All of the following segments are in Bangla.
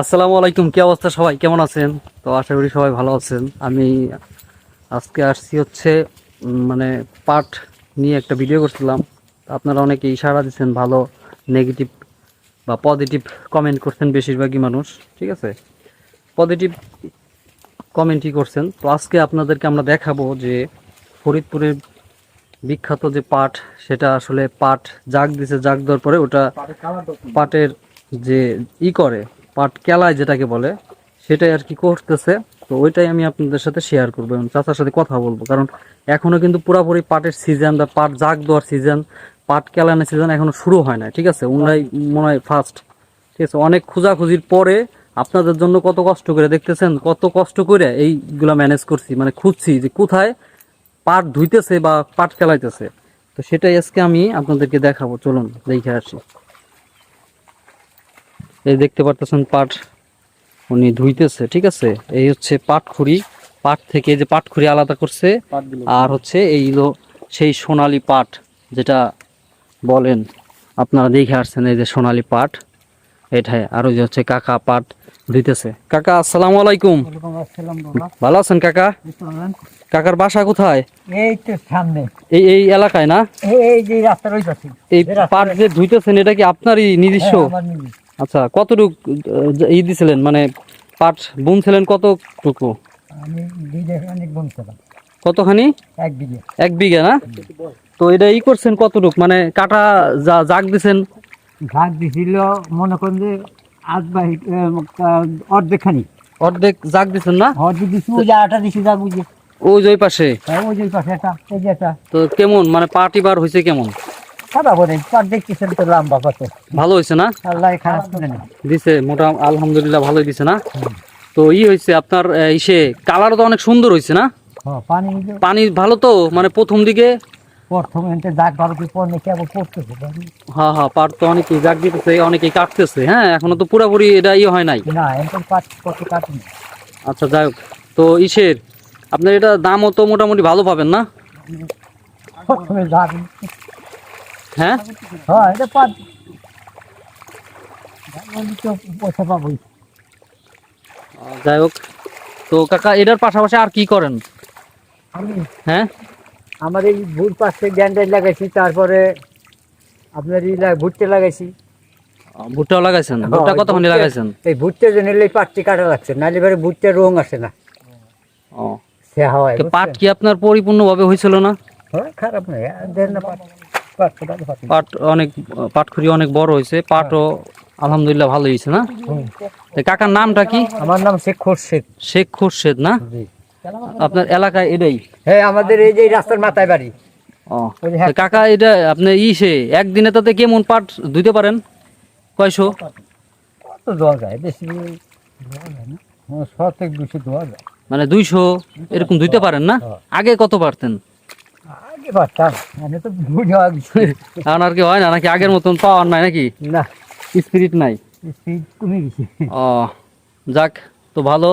আসসালামু আলাইকুম কি অবস্থা সবাই? কেমন আছেন? তো আশা করি সবাই ভালো আছেন। আমি আজকে আসছি হচ্ছে মানে পাট নিয়ে একটা ভিডিও করছিলাম। আপনারা অনেকে ইশারা দিচ্ছেন ভালো নেগেটিভ বা পজিটিভ কমেন্ট করছেন বেশিরভাগই মানুষ ঠিক আছে? পজিটিভ কমেন্টই করছেন। তো আজকে আপনাদেরকে আমরা দেখাবো যে ফরিদপুরের বিখ্যাত যে পাট সেটা আসলে পাট জাগ দিছে জাগ দেওয়ার পরে ওটা পাটের যে ই করে পাট কেলায় যেটাকে বলে, সেটাই আর কি করতেছে। তো ওইটাই আমি আপনাদের সাথে শেয়ার করব এবং চাচার সাথে কথা বলব। কারণ এখনও কিন্তু পুরাপুরি পাটের সিজন বা পাট জাগ দেওয়ার সিজন পাট কেলানোর সিজন এখনও শুরু হয় না ঠিক আছে? ওনারাই মনে হয় ফার্স্ট ঠিক আছে? অনেক খোঁজাখুঁজির পরে আপনাদের জন্য কত কষ্ট করে, দেখতেছেন? কত কষ্ট করে এইগুলা ম্যানেজ করছি মানে খুঁজছি যে কোথায় পাট ধুইতেছে বা পাট কেলাইতেছে। তো সেটাই আজকে আমি আপনাদেরকে দেখাবো। চলুন, দেখে আসি। এই দেখতে পারতেছেন পাট উনি ধুইতেছে ঠিক আছে? এই হচ্ছে পাট খুরি পাট থেকে যে পাট খুরি আলাদা করছে আর হচ্ছে এই হলো সেই সোনালী পাট যেটা বলেন আপনারা দেখে আসছেন এই যে সোনালী পাট এটাই। আর ওই যে হচ্ছে কাকা পাট ধুইতেছে। কাকা আসসালামু আলাইকুম। ভালো আছেন কাকা? কাকার বাসা কোথায়? এই তো সামনে। এই এই এলাকায় না? এই যে এই পাট যে ধুইতেছেন এটা কি আপনারই নিজস্ব? আমার নিজে। আচ্ছা কতটুক ই দিছিলেন? মানে পাট বুনছিলেন কতটুকু? আমি বিঘে অনেক বলছিলাম কতখানি? এক বিঘে। এক বিঘা না? তো এটা ই করছেন কতটুক? মানে কাটা যা জাগ দিছেন? ঘাট দিছিল মনে করেন যে আজ বা অর্ধেক খানি অর্ধেক জাগ দিছেন না? অর্ধেক দিছি ওই যে আটা দিছি যা। বুঝে ওই যে ওই পাশে? হ্যাঁ, ওই যে ওই পাশে একটা এই যে একটা। তো কেমন? মানে পাট এবার হয়েছে কেমন? সাদা বলে পার দেখতেছেন তো লম্বা কত। ভালো হয়েছে না? আল্লাহ খারাপ করে না। দিছে মোটা আলহামদুলিল্লাহ ভালোই দিছে না? তো ই হয়েছে আপনার ইসে তো অনেক সুন্দর হয়েছে না? হ্যাঁ, পানি পানি ভালো তো মানে প্রথম দিকে? প্রথমে আবার পড়তেছে হ্যাঁ হ্যাঁ পাট তো অনেকেই জাগ দিতেছে অনেকেই কাটতেছে হ্যাঁ? এখনও তো পুরোপুরি এটা ইয়ে হয় নাই। না এনতে পাট কত কাটনি। আচ্ছা যাই হোক। তো ইসের আপনার এটা দামও তো মোটামুটি ভালো পাবেন না? প্রথমে হ্যাঁ? হ্যাঁ এটা পয়সা পাবোই যাই হোক। তো কাকা এটার পাশাপাশি আর কি করেন? আমি হ্যাঁ? আমার এই ভুট পাশে গ্যান্ডার লাগাইছি তারপরে আপনার এই ভুট্টে লাগাইছি। ভুট্টাও লাগাইছেন? ভুট্টা হ্যাঁ, কতখানি লাগাইছেন? এই ভুট্টে জন্য এই পাটটি কাটা লাগছে নাহলে এবারে ভুট্টের রং আসে না। ও। সে হাওয়ায় পাট কি আপনার পরিপূর্ণভাবে হয়েছিল না? হ্যাঁ, খারাপ নয় দেন না পাট। পাট অনেক পাটখুরি অনেক বড় হয়েছে পাটও আলহামদুলিল্লাহ ভালো হয়েছে না? কাকার নামটা কি? আমার নাম শেখ খোরশেদ। শেখ খুরশেদ না? আপনার এলাকায় এটাই? হ্যাঁ আমাদের এই যে রাস্তার মাথায় বাড়ি। হ্যাঁ। কাকা এটা আপনি ইসে একদিনে তাতে কেমন পাট ধুইতে পারেন? কয়শো? কত যায়? বেশি থেকে দুশো যায়। মানে দুইশো এরকম ধুইতে পারেন না? হ্যাঁ। আগে কত পারতেন? আগে পারতাম আমি তো বুঝে এখন আর কি হয় না? নাকি আগের মতন পাওয়ার নাই নাকি? না। স্পিরিট নাই। কমে গেছে। ও যাক তো ভালো।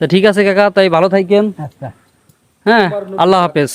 তো ঠিক আছে কাকা তাই ভালো থাকেন আচ্ছা। হ্যাঁ আল্লাহ হাফেজ।